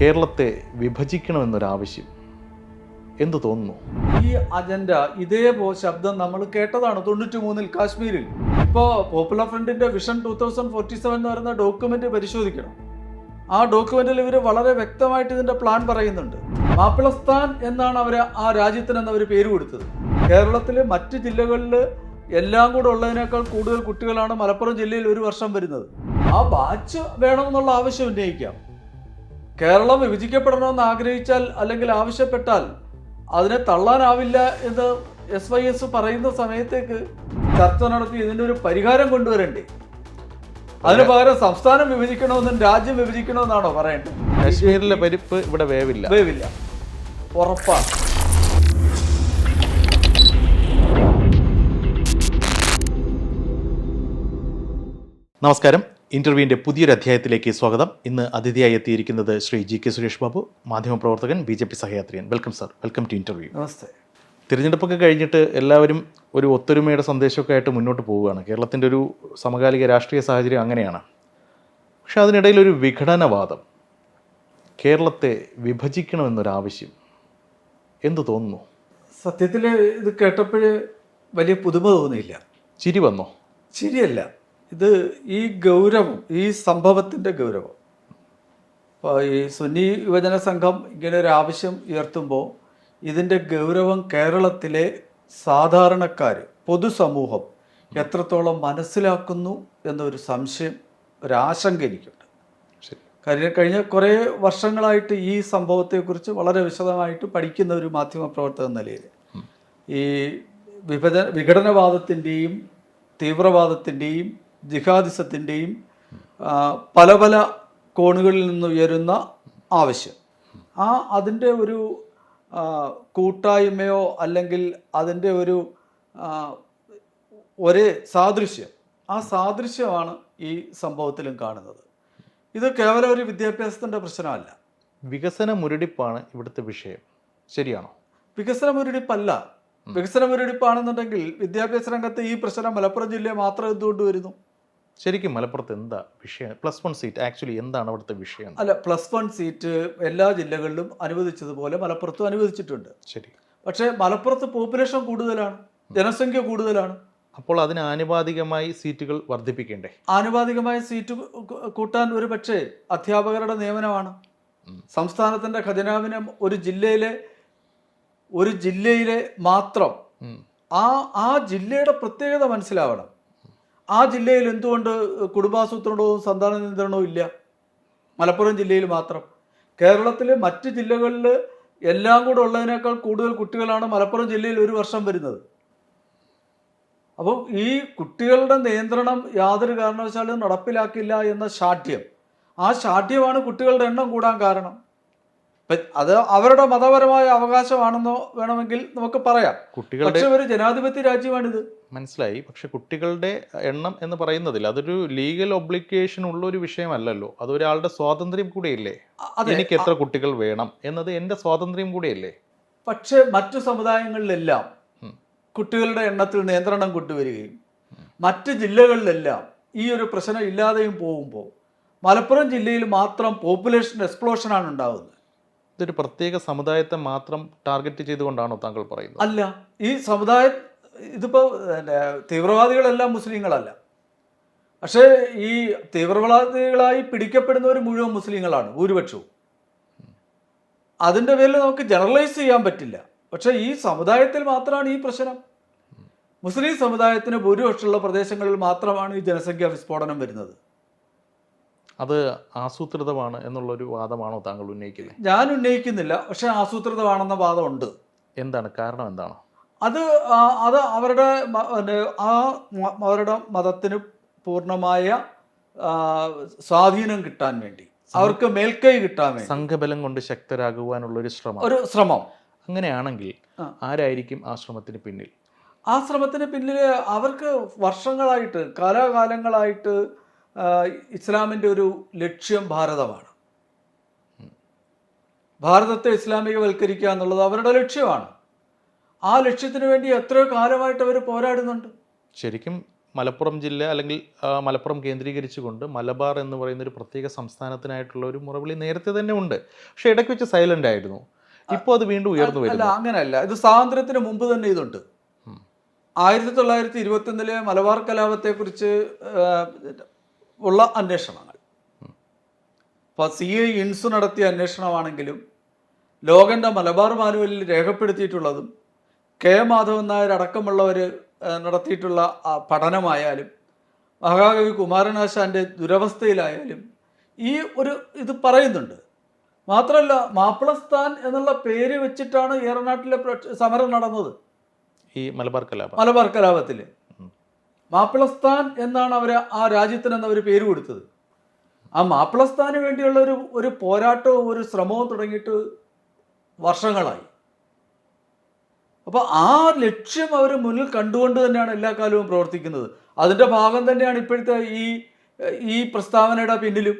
കേരളത്തെ വിഭജിക്കണമെന്നൊരാവശ്യം. എന്തു തോന്നുന്നു? ഈ അജണ്ട ഇതേ ശബ്ദം നമ്മൾ കേട്ടതാണ് തൊണ്ണൂറ്റി മൂന്നിൽ കാശ്മീരിൽ. ഇപ്പോൾ പോപ്പുലർ ഫ്രണ്ടിന്റെ vision two thousand forty seven എന്ന് പറയുന്ന ഡോക്യുമെന്റ് പരിശോധിക്കണം. ആ ഡോക്യുമെന്റിൽ ഇവർ വളരെ വ്യക്തമായിട്ട് ഇതിന്റെ പ്ലാൻ പറയുന്നുണ്ട്. മാപ്പിളസ്ഥാൻ എന്നാണ് അവർ ആ രാജ്യത്തിന് എന്ന് അവർ പേര് കൊടുത്തത്. കേരളത്തിലെ മറ്റ് ജില്ലകളിൽ എല്ലാം കൂടെ ഉള്ളതിനേക്കാൾ കൂടുതൽ കുട്ടികളാണ് മലപ്പുറം ജില്ലയിൽ ഒരു വർഷം വരുന്നത്. ആ ബാച്ച് വേണമെന്നുള്ള ആവശ്യം ഉന്നയിക്കാം. കേരളം വിഭജിക്കപ്പെടണമെന്ന് ആഗ്രഹിച്ചാൽ അല്ലെങ്കിൽ ആവശ്യപ്പെട്ടാൽ അതിനെ തള്ളാനാവില്ല എന്ന് എസ് വൈ എസ് പറയുന്ന സമയത്തേക്ക് ചർച്ച നടത്തി ഇതിന്റെ ഒരു പരിഹാരം കൊണ്ടുവരണ്ടേ? അതിന് പകരം സംസ്ഥാനം വിഭജിക്കണമെന്നും രാജ്യം വിഭജിക്കണമെന്നാണോ പറയേണ്ടത്? കാശ്മീരിലെ പരിപ്പ് ഇവിടെ വേവില്ല. വേവില്ല. ഉറപ്പാണ്. നമസ്കാരം. ഇന്റർവ്യൂവിന്റെ പുതിയൊരു അധ്യായത്തിലേക്ക് സ്വാഗതം. ഇന്ന് അതിഥിയായി എത്തിയിരിക്കുന്നത് ശ്രീ ജി കെ സുരേഷ് ബാബു മാധ്യമപ്രവർത്തകൻ B J P സഹയാത്രിയൻ welcome sir welcome to interview നമസ്തേ. തിരഞ്ഞെടുപ്പൊക്കെ കഴിഞ്ഞിട്ട് എല്ലാവരും ഒരു ഒത്തൊരുമയുടെ സന്ദേശമൊക്കെ ആയിട്ട് മുന്നോട്ട് പോവുകയാണ്. കേരളത്തിന്റെ ഒരു സമകാലിക രാഷ്ട്രീയ സാഹചര്യം അങ്ങനെയാണ്. പക്ഷെ അതിനിടയിൽ ഒരു വിഘടനവാദം. കേരളത്തെ വിഭജിക്കണമെന്നൊരാവശ്യം. എന്തു തോന്നുന്നു? സത്യത്തിൽ ഇത് കേട്ടപ്പോൾ വലിയ പുതുമ തോന്നിയില്ല. ചിരി വന്നോ? ശരിയല്ല ഇത് ഈ ഗൗരവം ഈ സംഭവത്തിന്റെ ഗൗരവം. ഇപ്പോൾ ഈ സുന്നി യുവജന സംഘം ഇങ്ങനെ ഒരു ആവശ്യം ഉയർത്തുമ്പോൾ ഇതിന്റെ ഗൗരവം കേരളത്തിലെ സാധാരണക്കാർ പൊതുസമൂഹം എത്രത്തോളം മനസ്സിലാക്കുന്നു എന്നൊരു സംശയം ഒരാശങ്ക എനിക്കുണ്ട് കാര്യം കഴിഞ്ഞ കുറേ വർഷങ്ങളായിട്ട് ഈ സംഭവത്തെക്കുറിച്ച് വളരെ വിശദമായിട്ട് പഠിക്കുന്ന ഒരു മാധ്യമപ്രവർത്തക നിലയിൽ ഈ വിഭജന വിഘടനവാദത്തിന്റെയും തീവ്രവാദത്തിന്റെയും ജിഹാദിസത്തിന്റെയും പല പല കോണുകളിൽ നിന്ന് ഉയരുന്ന ആവശ്യം. ആ അതിന്റെ ഒരു കൂട്ടായ്മയോ അല്ലെങ്കിൽ അതിന്റെ ഒരു ഒരേ സാദൃശ്യം. ആ സാദൃശ്യമാണ് ഈ സംഭവത്തിലും കാണുന്നത്. ഇത് കേവലം ഒരു വിദ്യാഭ്യാസത്തിന്റെ പ്രശ്നമല്ല. വികസന മുരടിപ്പാണ് ഇവിടുത്തെ വിഷയം. ശരിയാണോ? വികസന മുരടിപ്പല്ല. വികസന മുരടിപ്പാണെന്നുണ്ടെങ്കിൽ വിദ്യാഭ്യാസ രംഗത്ത് ഈ പ്രശ്നം മലപ്പുറം ജില്ലയെ മാത്രം എന്തുകൊണ്ട് വരുന്നു? ശരിക്കും മലപ്പുറത്ത് എന്താ വിഷയം? പ്ലസ് വൺ സീറ്റ് ആക്ച്വലി എന്താണ് അവിടുത്തെ വിഷയം? അല്ല പ്ലസ് വൺ സീറ്റ് എല്ലാ ജില്ലകളിലും അനുവദിച്ചതുപോലെ മലപ്പുറത്തും അനുവദിച്ചിട്ടുണ്ട്. ശരി. പക്ഷേ മലപ്പുറത്ത് പോപ്പുലേഷൻ കൂടുതലാണ് ജനസംഖ്യ കൂടുതലാണ്. അപ്പോൾ അതിന് ആനുപാതികമായി സീറ്റുകൾ വർദ്ധിപ്പിക്കേണ്ടേ? ആനുപാതികമായി സീറ്റ് കൂട്ടാൻ ഒരു പക്ഷേ അധ്യാപകരുടെ നിയമനമാണ്. സംസ്ഥാനത്തിന്റെ ഖജനാവിനെ ഒരു ജില്ലയിലെ ഒരു ജില്ലയിലെ മാത്രം ആ ആ ജില്ലയുടെ പ്രത്യേകത മനസ്സിലാവണം. ആ ജില്ലയിൽ എന്തുകൊണ്ട് കുടുംബാസൂത്രണവും സന്താന നിയന്ത്രണവും ഇല്ല? മലപ്പുറം ജില്ലയിൽ മാത്രം. കേരളത്തിലെ മറ്റ് ജില്ലകളിൽ എല്ലാം കൂടെ ഉള്ളതിനേക്കാൾ കൂടുതൽ കുട്ടികളാണ് മലപ്പുറം ജില്ലയിൽ ഒരു വർഷം വരുന്നത്. അപ്പോൾ ഈ കുട്ടികളുടെ നിയന്ത്രണം യാതൊരു കാരണവശാലും നടപ്പിലാക്കില്ല എന്ന ശാഠ്യം. ആ ശാഠ്യമാണ് കുട്ടികളുടെ എണ്ണം കൂടാൻ കാരണം. അത് അവരുടെ മതപരമായ അവകാശമാണെന്നോ വേണമെങ്കിൽ നമുക്ക് പറയാം. കുട്ടികളുടെ പക്ഷെ ഒരു ജനാധിപത്യ രാജ്യമാണിത്. മനസ്സിലായി. പക്ഷെ കുട്ടികളുടെ എണ്ണം എന്ന് പറയുന്നതിൽ അതൊരു ലീഗൽ ഒബ്ലിക്കേഷൻ ഉള്ള ഒരു വിഷയമല്ലല്ലോ. അത് ഒരാളുടെ സ്വാതന്ത്ര്യം കൂടിയല്ലേ? എനിക്ക് എത്ര കുട്ടികൾ വേണം എന്നത് എന്റെ സ്വാതന്ത്ര്യം കൂടിയല്ലേ? പക്ഷെ മറ്റു സമുദായങ്ങളിലെല്ലാം. കുട്ടികളുടെ എണ്ണത്തിൽ നിയന്ത്രണം കൊണ്ടുവരികയും മറ്റ് ജില്ലകളിലെല്ലാം ഈ ഒരു പ്രശ്നം ഇല്ലാതെയും പോകുമ്പോൾ മലപ്പുറം ജില്ലയിൽ മാത്രം പോപ്പുലേഷൻ എക്സ്പ്ലോഷനാണ് ഉണ്ടാകുന്നത് ഇതൊരു പ്രത്യേക സമുദായത്തെ മാത്രം ടാർഗറ്റ് ചെയ്തുകൊണ്ടാണോ താങ്കൾ പറയുന്നത്? അല്ല ഈ സമുദായ ഇതിപ്പോൾ തീവ്രവാദികളെല്ലാം മുസ്ലിങ്ങളല്ല. പക്ഷേ ഈ തീവ്രവാദികളായി പിടിക്കപ്പെടുന്നവർ മുഴുവൻ മുസ്ലിങ്ങളാണ് ഭൂരിപക്ഷവും. അതിന്റെ പേരിൽ നമുക്ക് ജനറലൈസ് ചെയ്യാൻ പറ്റില്ല. പക്ഷേ ഈ സമുദായത്തിൽ മാത്രമാണ് ഈ പ്രശ്നം. മുസ്ലിം സമുദായത്തിന് ഭൂരിപക്ഷമുള്ള പ്രദേശങ്ങളിൽ മാത്രമാണ് ഈ ജനസംഖ്യാ വിസ്ഫോടനം വരുന്നത്. അത് ആസൂത്രിതമാണ് എന്നുള്ളൊരു വാദമാണോ താങ്കൾ ഉന്നയിക്കുന്നത്? ഞാൻ ഉന്നയിക്കുന്നില്ല പക്ഷേ ആസൂത്രിതമാണെന്ന വാദമുണ്ട്. എന്താണ്? കാരണം എന്താണ്? അത് അത് അവരുടെ ആ അവരുടെ മതത്തിന് പൂർണമായ സ്വാധീനം കിട്ടാൻ വേണ്ടി അവർക്ക് മേൽക്കൈ കിട്ടാൻ വേണ്ടി. സംഘബലം കൊണ്ട് ശക്തരാകുവാനുള്ള ഒരു ശ്രമം. ഒരു ശ്രമം. അങ്ങനെയാണെങ്കിൽ ആരായിരിക്കും ആ ശ്രമത്തിന് പിന്നിൽ? ആ ശ്രമത്തിന് പിന്നിൽ അവർക്ക് വർഷങ്ങളായിട്ട് കാലാകാലങ്ങളായിട്ട് ഇസ്ലാമിന്റെ ഒരു ലക്ഷ്യം ഭാരതമാണ്. ഭാരതത്തെ ഇസ്ലാമികവൽക്കരിക്കുക എന്നുള്ളത് അവരുടെ ലക്ഷ്യമാണ്. ആ ലക്ഷ്യത്തിന് വേണ്ടി എത്രയോ കാലമായിട്ട് അവർ പോരാടുന്നുണ്ട്. ശരിക്കും മലപ്പുറം ജില്ല അല്ലെങ്കിൽ മലപ്പുറം കേന്ദ്രീകരിച്ചുകൊണ്ട് മലബാർ എന്ന് പറയുന്ന ഒരു പ്രത്യേക സംസ്ഥാനത്തിനായിട്ടുള്ള ഒരു മുറവിളി നേരത്തെ തന്നെ ഉണ്ട്. പക്ഷേ ഇടയ്ക്ക് വെച്ച് സൈലന്റ് ആയിരുന്നു. ഇപ്പോൾ അത് വീണ്ടും ഉയർന്നു അല്ല വരുന്നു. അങ്ങനെയല്ല. ഇത് സ്വാതന്ത്ര്യത്തിന് മുമ്പ് തന്നെ ഇതുണ്ട്. ആയിരത്തി തൊള്ളായിരത്തി ഇരുപത്തൊന്നിലെ മലബാർ കലാപത്തെക്കുറിച്ച് ഉള്ള അന്വേഷണങ്ങൾ. ഇപ്പോൾ സി ഐ ഇൻസ് നടത്തിയ അന്വേഷണമാണെങ്കിലും ലോകന്റെ മലബാർ മാനുവലിൽ രേഖപ്പെടുത്തിയിട്ടുള്ളതും കെ മാധവൻ നായർ അടക്കമുള്ളവർ നടത്തിയിട്ടുള്ള പഠനമായാലും മഹാകവി കുമാരനാശാന്റെ ദുരവസ്ഥയിലായാലും ഈ ഒരു ഇത് പറയുന്നുണ്ട്. മാത്രമല്ല മാപ്പിളസ്ഥാൻ എന്നുള്ള പേര് വെച്ചിട്ടാണ് ഏറനാട്ടിലെ സമരം നടന്നത്. ഈ മലബാർ കലാപം. മലബാർ കലാപത്തിൽ. മാപ്പിളസ്ഥാൻ എന്നാണ് അവർ ആ രാജ്യത്തിന് അവർ പേര് കൊടുത്തത്. ആ മാപ്പിളസ്ഥാന് വേണ്ടിയുള്ള ഒരു ഒരു പോരാട്ടവും ഒരു ശ്രമവും തുടങ്ങിയിട്ട് വർഷങ്ങളായി. അപ്പോൾ ആ ലക്ഷ്യം അവർ മുന്നിൽ കണ്ടുകൊണ്ട് തന്നെയാണ് എല്ലാ കാലവും പ്രവർത്തിക്കുന്നത്. അതിന്റെ ഭാഗം തന്നെയാണ് ഇപ്പോഴത്തെ ഈ ഈ പ്രസ്താവനയുടെ പിന്നിലും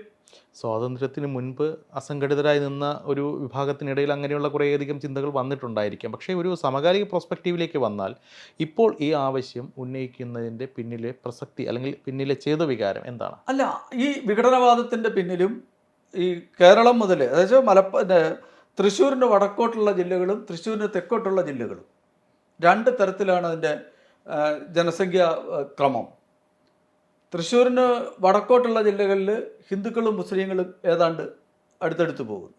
സ്വാതന്ത്ര്യത്തിന് മുൻപ് അസംഘടിതരായി നിന്ന ഒരു വിഭാഗത്തിനിടയിൽ അങ്ങനെയുള്ള കുറേയധികം ചിന്തകൾ വന്നിട്ടുണ്ടായിരിക്കാം. പക്ഷേ ഒരു സമകാലിക പ്രോസ്പെക്റ്റീവിലേക്ക് വന്നാൽ ഇപ്പോൾ ഈ ആവശ്യം ഉന്നയിക്കുന്നതിന്റെ പിന്നിലെ പ്രസക്തി അല്ലെങ്കിൽ പിന്നിലെ ചേതവികാരം എന്താണ്? അല്ല ഈ വിഘടനവാദത്തിന്റെ പിന്നിലും ഈ കേരളം മുതൽ അതായത് മലപ്പ തൃശ്ശൂരിന്റെ വടക്കോട്ടുള്ള ജില്ലകളും തൃശ്ശൂരിന് തെക്കോട്ടുള്ള ജില്ലകളും രണ്ട് തരത്തിലാണ് അതിന്റെ ജനസംഖ്യ ക്രമം. തൃശ്ശൂരിന് വടക്കോട്ടുള്ള ജില്ലകളിൽ ഹിന്ദുക്കളും മുസ്ലിങ്ങളും ഏതാണ്ട് അടുത്തടുത്ത് പോകുന്നു.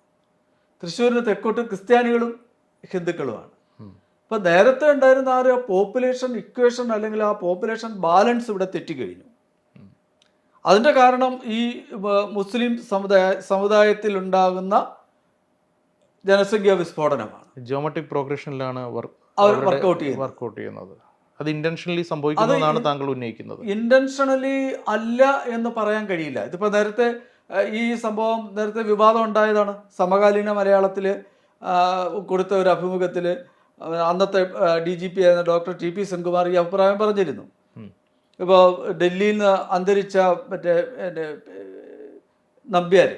തൃശ്ശൂരിന് തെക്കോട്ട് ക്രിസ്ത്യാനികളും ഹിന്ദുക്കളുമാണ്. ഇപ്പം നേരത്തെ ഉണ്ടായിരുന്ന ആ ഒരു പോപ്പുലേഷൻ ഇക്വേഷൻ അല്ലെങ്കിൽ ആ പോപ്പുലേഷൻ ബാലൻസ് ഇവിടെ തെറ്റിക്കഴിഞ്ഞു. അതിന്റെ കാരണം ഈ മുസ്ലിം സമുദായ സമുദായത്തിൽ ഉണ്ടാകുന്ന ജനസംഖ്യാ വിസ്ഫോടനമാണ്. ജോമെട്രിക് പ്രോഗ്രഷനിലാണ് അവർ. വർക്കൗട്ട് ചെയ്യുന്നത്. അത് ഇന്റൻഷനലി സംഭവിക്കുന്നതാണ് താങ്കൾ ഉന്നയിക്കുന്നത്. ഇന്റൻഷണലി അല്ല എന്ന് പറയാൻ കഴിയില്ല. ഇതിപ്പോൾ നേരത്തെ ഈ സംഭവം നേരത്തെ വിവാദം ഉണ്ടായതാണ്. സമകാലീന മലയാളത്തിൽ കൊടുത്ത ഒരു അഭിമുഖത്തിൽ അന്നത്തെ ഡി ജി പി ആയിരുന്ന ഡോക്ടർ ടി പി സെൻകുമാർ ഈ അഭിപ്രായം പറഞ്ഞിരുന്നു. ഇപ്പോൾ ഡൽഹിയിൽ നിന്ന് അന്തരിച്ച മറ്റേ നമ്പ്യാർ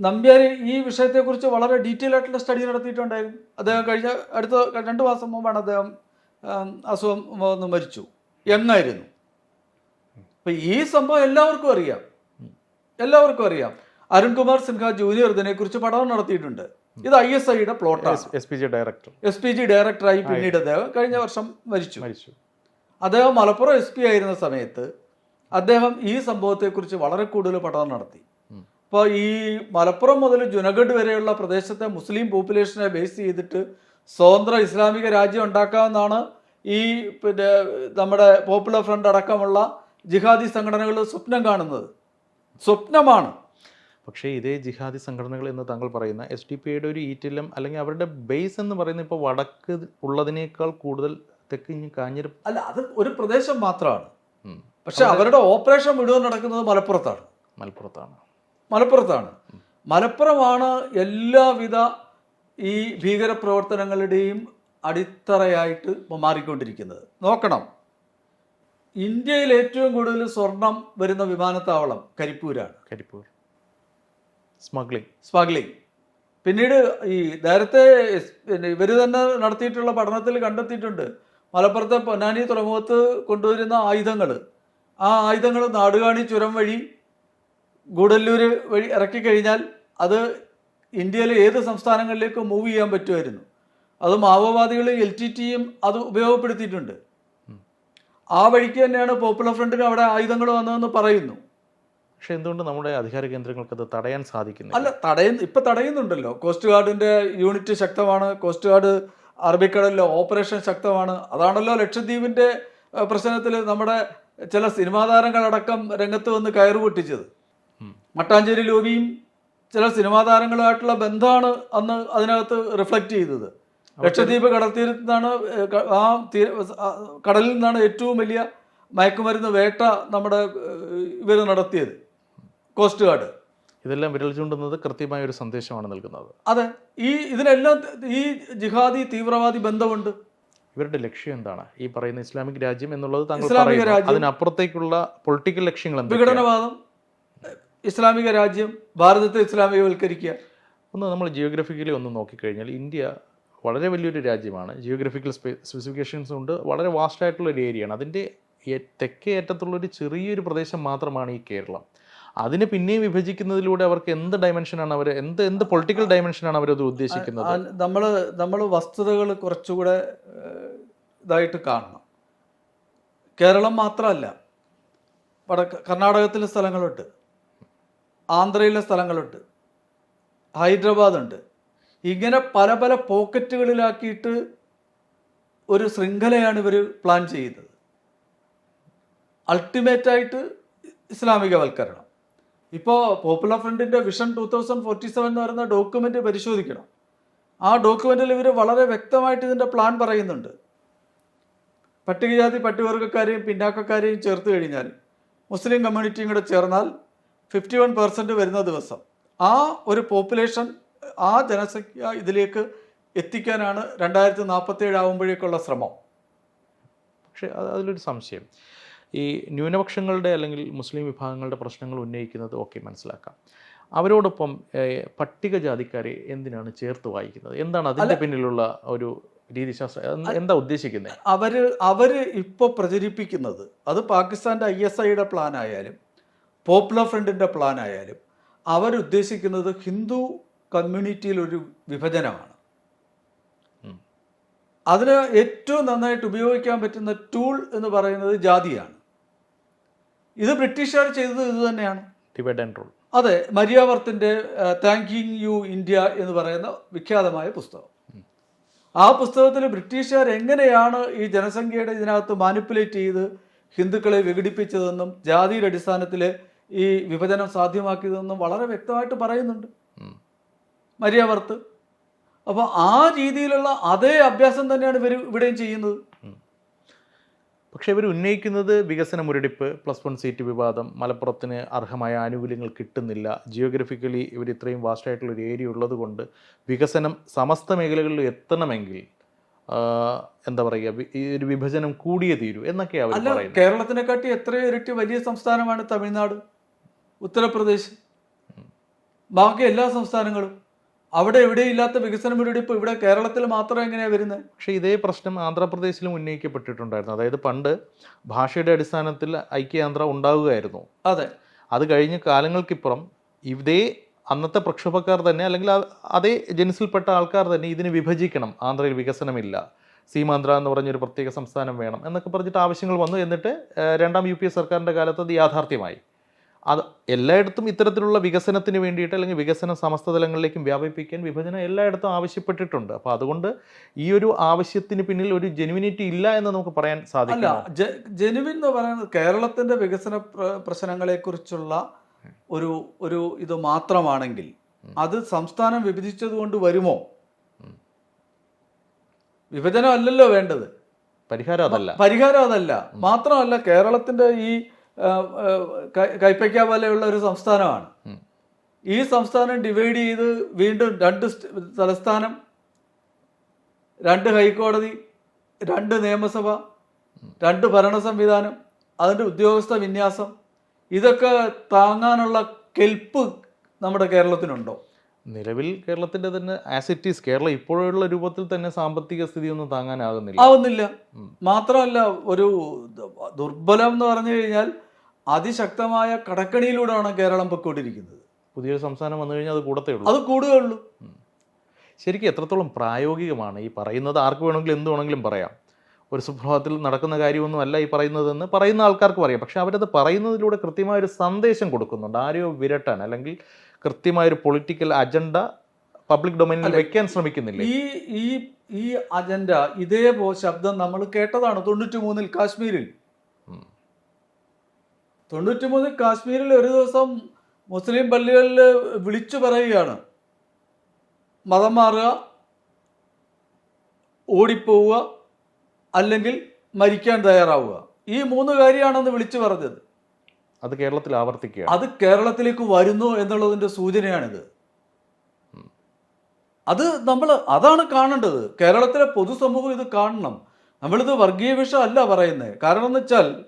നമ്പ്യാർ ഈ വിഷയത്തെക്കുറിച്ച് വളരെ ഡീറ്റെയിൽ ആയിട്ടുള്ള സ്റ്റഡി നടത്തിയിട്ടുണ്ടായിരുന്നു. അദ്ദേഹം കഴിഞ്ഞ അടുത്ത രണ്ട് മാസം മുമ്പാണ് അദ്ദേഹം അസുഖം വന്ന് മരിച്ചു. എന്നായിരുന്നു? അപ്പൊ ഈ സംഭവം എല്ലാവർക്കും അറിയാം. എല്ലാവർക്കും അറിയാം. അരുൺകുമാർ സിൻഹ ജൂനിയർ ഇതിനെക്കുറിച്ച് പഠനം നടത്തിയിട്ടുണ്ട്. ഇത് ഐ എസ് ഐയുടെ പ്ലോട്ടാണ്. S P G director. S P G ഡയറക്ടറായി പിന്നീട് അദ്ദേഹം കഴിഞ്ഞ വർഷം മരിച്ചു. മരിച്ചു. അദ്ദേഹം മലപ്പുറം എസ് പി ആയിരുന്ന സമയത്ത് അദ്ദേഹം ഈ സംഭവത്തെക്കുറിച്ച് വളരെ കൂടുതൽ പഠനം നടത്തി. അപ്പോൾ ഈ മലപ്പുറം മുതൽ ജുനഗഡ് വരെയുള്ള പ്രദേശത്തെ മുസ്ലിം പോപ്പുലേഷനെ ബേസ് ചെയ്തിട്ട് സ്വതന്ത്ര ഇസ്ലാമിക രാജ്യം ഉണ്ടാക്കാമെന്നാണ് ഈ പിന്നെ നമ്മുടെ പോപ്പുലർ ഫ്രണ്ട് അടക്കമുള്ള ജിഹാദി സംഘടനകൾ സ്വപ്നം കാണുന്നത്. സ്വപ്നമാണ്. പക്ഷേ ഇതേ ജിഹാദി സംഘടനകൾ എന്ന് താങ്കൾ പറയുന്ന എസ് ഡി പി ഐയുടെ ഒരു ഈറ്റിലും അല്ലെങ്കിൽ അവരുടെ ബേസ് എന്ന് പറയുന്നത് ഇപ്പോൾ വടക്ക് ഉള്ളതിനേക്കാൾ കൂടുതൽ തെക്ക് കാഞ്ഞിര അല്ല അത് ഒരു പ്രദേശം മാത്രമാണ്. പക്ഷെ അവരുടെ ഓപ്പറേഷൻ മുഴുവൻ നടക്കുന്നത് മലപ്പുറത്താണ്. മലപ്പുറത്താണ്. മലപ്പുറത്താണ്. മലപ്പുറമാണ് എല്ലാവിധ ഈ ഭീകരപ്രവർത്തനങ്ങളുടെയും അടിത്തറയായിട്ട് ഇപ്പം മാറിക്കൊണ്ടിരിക്കുന്നത്. നോക്കണം. ഇന്ത്യയിൽ ഏറ്റവും കൂടുതൽ സ്വർണം വരുന്ന വിമാനത്താവളം കരിപ്പൂരാണ്. കരിപ്പൂർ. സ്മഗ്ലിംഗ്. സ്മഗ്ലിംഗ്. പിന്നീട് ഈ നേരത്തെ ഇവർ തന്നെ നടത്തിയിട്ടുള്ള പഠനത്തിൽ കണ്ടെത്തിയിട്ടുണ്ട്. മലപ്പുറത്തെ പൊന്നാനി തുറമുഖത്ത് കൊണ്ടുവരുന്ന ആയുധങ്ങൾ ആ ആയുധങ്ങൾ നാടുകാണി ചുരം വഴി ഗൂഡല്ലൂർ വഴി ഇറക്കി കഴിഞ്ഞാൽ അത് ഇന്ത്യയിലെ ഏത് സംസ്ഥാനങ്ങളിലേക്കും മൂവ് ചെയ്യാൻ പറ്റുമായിരുന്നു. അത് മാവോവാദികൾ എൽ ടി ടിയും അത് ഉപയോഗപ്പെടുത്തിയിട്ടുണ്ട്. ആ വഴിക്ക് തന്നെയാണ് പോപ്പുലർ ഫ്രണ്ടിന് അവിടെ ആയുധങ്ങൾ വന്നതെന്ന് പറയുന്നു. പക്ഷെ എന്തുകൊണ്ട് നമ്മുടെ അധികാര കേന്ദ്രങ്ങൾക്ക് അത് തടയാൻ സാധിക്കുന്നു അല്ല തടയുന്ന ഇപ്പം തടയുന്നുണ്ടല്ലോ. കോസ്റ്റ് ഗാർഡിന്റെ യൂണിറ്റ് ശക്തമാണ്. കോസ്റ്റ് ഗാർഡ് അറബിക്കടലിലെ ഓപ്പറേഷൻ ശക്തമാണ്. അതാണല്ലോ ലക്ഷദ്വീപിന്റെ പ്രശ്നത്തിൽ നമ്മുടെ ചില സിനിമാ താരങ്ങളടക്കം രംഗത്ത് വന്ന് കയറ് പൊട്ടിച്ചത് മട്ടാഞ്ചേരി ലോബിയും ചില സിനിമാ താരങ്ങളുമായിട്ടുള്ള ബന്ധമാണ് അന്ന് അതിനകത്ത് റിഫ്ലക്റ്റ് ചെയ്തത്. ലക്ഷദ്വീപ് കടൽത്തീരത്ത് നിന്നാണ് ആ തീര കടലിൽ നിന്നാണ് ഏറ്റവും വലിയ മയക്കുമരുന്ന് വേട്ട നമ്മുടെ ഇവർ നടത്തിയത്. കോസ്റ്റ് ഗാർഡ് ഇതെല്ലാം വിരൽ ചൂണ്ടുന്നത് കൃത്യമായ ഒരു സന്ദേശമാണ് നൽകുന്നത്. അതെ. ഈ ഇതിനെല്ലാം ഈ ജിഹാദി തീവ്രവാദി ബന്ധമുണ്ട്. ഇവരുടെ ലക്ഷ്യം എന്താണ്? ഈ പറയുന്ന ഇസ്ലാമിക് രാജ്യം എന്നുള്ളത് താങ്കൾ അതിനപ്പുറത്തേക്കുള്ള പൊളിറ്റിക്കൽ ലക്ഷ്യങ്ങൾ വിഘടനവാദം. ഇസ്ലാമിക രാജ്യം ഭാരതത്തെ ഇസ്ലാമികവൽക്കരിക്കുക. ഒന്ന് നമ്മൾ ജിയോഗ്രഫിക്കലി ഒന്ന് നോക്കിക്കഴിഞ്ഞാൽ ഇന്ത്യ വളരെ വലിയൊരു രാജ്യമാണ്. ജിയോഗ്രഫിക്കൽ സ്പെസിഫിക്കേഷൻസ് ഉണ്ട്. വളരെ വാസ്റ്റ് ആയിട്ടുള്ള ഒരു ഏരിയയാണ് അതിന്റെ തെക്കേ അറ്റത്തുള്ളൊരു ചെറിയൊരു പ്രദേശം മാത്രമാണ് ഈ കേരളം. അതിനെ പിന്നെയും വിഭജിക്കുന്നതിലൂടെ അവർക്ക് എന്ത് ഡയമെൻഷനാണ് അവർ എന്ത് എന്ത് പൊളിറ്റിക്കൽ ഡയമെൻഷനാണ് അവരത് ഉദ്ദേശിക്കുന്നത്? നമ്മൾ നമ്മൾ വസ്തുതകൾ കുറച്ചുകൂടെ ഇതായിട്ട് കാണണം. കേരളം മാത്രമല്ല വടക്ക് കർണാടകത്തിലെ സ്ഥലങ്ങളുണ്ട്. ആന്ധ്രയിലെ സ്ഥലങ്ങളുണ്ട്. ഹൈദരാബാദ് ഉണ്ട് ഇങ്ങനെ പല പല പോക്കറ്റുകളിലാക്കിയിട്ട് ഒരു ശൃംഖലയാണ് ഇവർ പ്ലാൻ ചെയ്യുന്നത്. അൾട്ടിമേറ്റായിട്ട് ഇസ്ലാമികവൽക്കരണം. ഇപ്പോൾ പോപ്പുലർ ഫ്രണ്ടിന്റെ vision two thousand forty seven എന്ന് പറയുന്ന ഡോക്യുമെന്റ് പരിശോധിക്കണം. ആ ഡോക്യുമെന്റിൽ ഇവർ വളരെ വ്യക്തമായിട്ട് ഇതിന്റെ പ്ലാൻ പറയുന്നുണ്ട്. പട്ടികജാതി പട്ടികവർഗക്കാരെയും പിന്നാക്കക്കാരെയും ചേർത്ത് കഴിഞ്ഞാൽ മുസ്ലിം കമ്മ്യൂണിറ്റിയും കൂടെ ചേർന്നാൽ ഫിഫ്റ്റി വൺ പെർസെന്റ് വരുന്ന ദിവസം ആ ഒരു പോപ്പുലേഷൻ ആ ജനസംഖ്യ ഇതിലേക്ക് എത്തിക്കാനാണ് രണ്ടായിരത്തി നാൽപ്പത്തേഴ് ആകുമ്പോഴേക്കുള്ള ശ്രമം. പക്ഷേ അത് അതിലൊരു സംശയം. ഈ ന്യൂനപക്ഷങ്ങളുടെ അല്ലെങ്കിൽ മുസ്ലിം വിഭാഗങ്ങളുടെ പ്രശ്നങ്ങൾ ഉന്നയിക്കുന്നത് ഓക്കെ മനസ്സിലാക്കാം. അവരോടൊപ്പം പട്ടികജാതിക്കാരെ എന്തിനാണ് ചേർത്ത് വായിക്കുന്നത്? എന്താണ് അതിന്റെ പിന്നിലുള്ള ഒരു രീതിശാസ്ത്രം? എന്ത്- എന്താ ഉദ്ദേശിക്കുന്നത് അവർ അവർ ഇപ്പോൾ പ്രചരിപ്പിക്കുന്നത് അത് പാകിസ്ഥാന്റെ ഐ എസ് ഐയുടെ പ്ലാൻ ആയാലും പോപ്പുലർ ഫ്രണ്ടിന്റെ പ്ലാൻ ആയാലും അവരുദ്ദേശിക്കുന്നത് ഹിന്ദു കമ്മ്യൂണിറ്റിയിൽ ഒരു വിഭജനമാണ്. അതിന് ഏറ്റവും നന്നായിട്ട് ഉപയോഗിക്കാൻ പറ്റുന്ന ടൂൾ എന്ന് പറയുന്നത് ജാതിയാണ്. ഇത് ബ്രിട്ടീഷുകാർ ചെയ്തത് ഇത് തന്നെയാണ്. റൂൾ അതെ മരിയാവർത്തിന്റെ താങ്കിങ് യു ഇന്ത്യ എന്ന് പറയുന്ന വിഖ്യാതമായ പുസ്തകം. ആ പുസ്തകത്തിൽ ബ്രിട്ടീഷുകാർ എങ്ങനെയാണ് ഈ ജനസംഖ്യയുടെ ഇതിനകത്ത് മാനിപ്പുലേറ്റ് ചെയ്ത് ഹിന്ദുക്കളെ വിഘടിപ്പിച്ചതെന്നും ജാതിയുടെ അടിസ്ഥാനത്തിൽ ഈ വിഭജനം സാധ്യമാക്കിയതെന്നും വളരെ വ്യക്തമായിട്ട് പറയുന്നുണ്ട്. മര്യാവർത്ത്. അപ്പോൾ ആ രീതിയിലുള്ള അതേ അഭ്യാസം തന്നെയാണ് ഇവർ ഇവിടെയും ചെയ്യുന്നത്. പക്ഷേ ഇവർ ഉന്നയിക്കുന്നത് വികസന മുരടിപ്പ് പ്ലസ് വൺ സീറ്റ് വിവാദം മലപ്പുറത്തിന് അർഹമായ ആനുകൂല്യങ്ങൾ കിട്ടുന്നില്ല. ജിയോഗ്രഫിക്കലി ഇവർ ഇത്രയും വാസ്റ്റ് ആയിട്ടുള്ള ഒരു ഏരിയ ഉള്ളത് കൊണ്ട് വികസനം സമസ്ത മേഖലകളിൽ എത്തണമെങ്കിൽ എന്താ പറയുക ഈ ഒരു വിഭജനം കൂടിയേ തീരൂ എന്നൊക്കെയാണ് കേരളത്തിനെക്കാട്ടി എത്രയോ ഇരട്ടി വലിയ സംസ്ഥാനമാണ് തമിഴ്നാട്. ഉത്തർപ്രദേശ്. ബാക്കി എല്ലാ സംസ്ഥാനങ്ങളും. അവിടെ എവിടെയില്ലാത്ത വികസന മുരടിപ്പ് ഇവിടെ കേരളത്തിൽ മാത്രം എങ്ങനെയാണ് വരുന്നത് പക്ഷേ ഇതേ പ്രശ്നം ആന്ധ്രാപ്രദേശിലും ഉന്നയിക്കപ്പെട്ടിട്ടുണ്ടായിരുന്നു. അതായത് പണ്ട് ഭാഷയുടെ അടിസ്ഥാനത്തിൽ ഐക്യാന്ധ്ര ഉണ്ടാവുകയായിരുന്നു. അതെ. അത് കഴിഞ്ഞ കാലങ്ങൾക്കിപ്പുറം ഇതേ അന്നത്തെ പ്രക്ഷോഭക്കാർ തന്നെ അല്ലെങ്കിൽ അതേ ജനസിൽപ്പെട്ട ആൾക്കാർ തന്നെ ഇതിന് വിഭജിക്കണം. ആന്ധ്രയിൽ വികസനമില്ല. സീമാന്ധ്ര എന്ന് പറഞ്ഞൊരു പ്രത്യേക സംസ്ഥാനം വേണം എന്നൊക്കെ പറഞ്ഞിട്ട് ആവശ്യങ്ങൾ വന്നു. എന്നിട്ട് രണ്ടാം യു പി എ സർക്കാരിന്റെ കാലത്ത് അത് യാഥാർത്ഥ്യമായി. അത് എല്ലായിടത്തും ഇത്തരത്തിലുള്ള വികസനത്തിന് വേണ്ടിയിട്ട് അല്ലെങ്കിൽ വികസനം സമസ്ത തലങ്ങളിലേക്കും വ്യാപിപ്പിക്കാൻ വിഭജനം എല്ലായിടത്തും ആവശ്യപ്പെട്ടിട്ടുണ്ട്. അപ്പോൾ അതുകൊണ്ട് ഈ ഒരു ആവശ്യത്തിന് പിന്നിൽ ഒരു ജെനുവിനിറ്റി ഇല്ല എന്ന് നമുക്ക് പറയാൻ സാധിക്കില്ല ജെനുവിൻ എന്ന് പറയുന്നത് കേരളത്തിന്റെ വികസന പ്രശ്നങ്ങളെക്കുറിച്ചുള്ള ഒരു ഒരു ഇത് മാത്രമാണെങ്കിൽ അത് സംസ്ഥാനം വിഭജിച്ചത് കൊണ്ട് വരുമോ? വിഭജനം അല്ലല്ലോ വേണ്ടത്. പരിഹാരം അതല്ല. പരിഹാരം അതല്ല. മാത്രമല്ല കേരളത്തിന്റെ ഈ കൈപ്പയ്ക്ക പോലെയുള്ള ഒരു സംസ്ഥാനമാണ്. ഈ സംസ്ഥാനം ഡിവൈഡ് ചെയ്ത് വീണ്ടും രണ്ട് തലസ്ഥാനം രണ്ട് ഹൈക്കോടതി രണ്ട് നിയമസഭ രണ്ട് ഭരണ സംവിധാനം അതിന്റെ ഉദ്യോഗസ്ഥ വിന്യാസം ഇതൊക്കെ താങ്ങാനുള്ള കെൽപ്പ് നമ്മുടെ കേരളത്തിനുണ്ടോ? നിലവിൽ കേരളത്തിന്റെ തന്നെ ആസ് ഇറ്റ് ഈസ് കേരളം ഇപ്പോഴുള്ള രൂപത്തിൽ തന്നെ സാമ്പത്തിക സ്ഥിതി ഒന്നും താങ്ങാനാകുന്നില്ല. ആവുന്നില്ല. മാത്രമല്ല ഒരു ദുർബലം എന്ന് പറഞ്ഞു കഴിഞ്ഞാൽ അതിശക്തമായ കടക്കണിയിലൂടെയാണ് കേരളം പൊയ്ക്കൊണ്ടിരിക്കുന്നത്. പുതിയൊരു സംസ്ഥാനം വന്നു കഴിഞ്ഞാൽ അത് കൂടത്തേ ഉള്ളൂ. അത് കൂടുകയുള്ളൂ ശരിക്കും എത്രത്തോളം പ്രായോഗികമാണ് ഈ പറയുന്നത്? ആർക്ക് വേണമെങ്കിലും എന്ത് വേണമെങ്കിലും പറയാം. ഒരു സുപ്രഭാതത്തിൽ നടക്കുന്ന കാര്യമൊന്നും അല്ല ഈ പറയുന്നതെന്ന് പറയുന്ന ആൾക്കാർക്ക് പറയാം. പക്ഷെ അവരത് പറയുന്നതിലൂടെ കൃത്യമായ ഒരു സന്ദേശം കൊടുക്കുന്നുണ്ട്. ആരെയോ വിരട്ടാൻ അല്ലെങ്കിൽ കൃത്യമായ ഒരു പൊളിറ്റിക്കൽ അജണ്ട പബ്ലിക് ഡൊമൈനിൽ വെക്കാൻ ശ്രമിക്കുന്നില്ല? ഈ ഈ ഈ അജണ്ട ഇതേ ശബ്ദം നമ്മൾ കേട്ടതാണ് തൊണ്ണൂറ്റി മൂന്നിൽ കാശ്മീരിൽ. തൊണ്ണൂറ്റി മൂന്നിൽ കാശ്മീരിൽ ഒരു ദിവസം മുസ്ലിം പള്ളികളിൽ വിളിച്ചു പറയുകയാണ്. മതം മാറുക ഓടിപ്പോവുക അല്ലെങ്കിൽ മരിക്കാൻ തയ്യാറാവുക. ഈ മൂന്ന് കാര്യമാണെന്ന് വിളിച്ചു പറഞ്ഞത്. അത് കേരളത്തിൽ ആവർത്തിക്കുക അത് കേരളത്തിലേക്ക് വരുന്നു എന്നുള്ളതിന്റെ സൂചനയാണിത്. അത് നമ്മൾ അതാണ് കാണേണ്ടത്. കേരളത്തിലെ പൊതുസമൂഹം ഇത് കാണണം. നമ്മളിത് വർഗീയ വിഷം അല്ല പറയുന്നത് കാരണം എന്ന് വെച്ചാൽ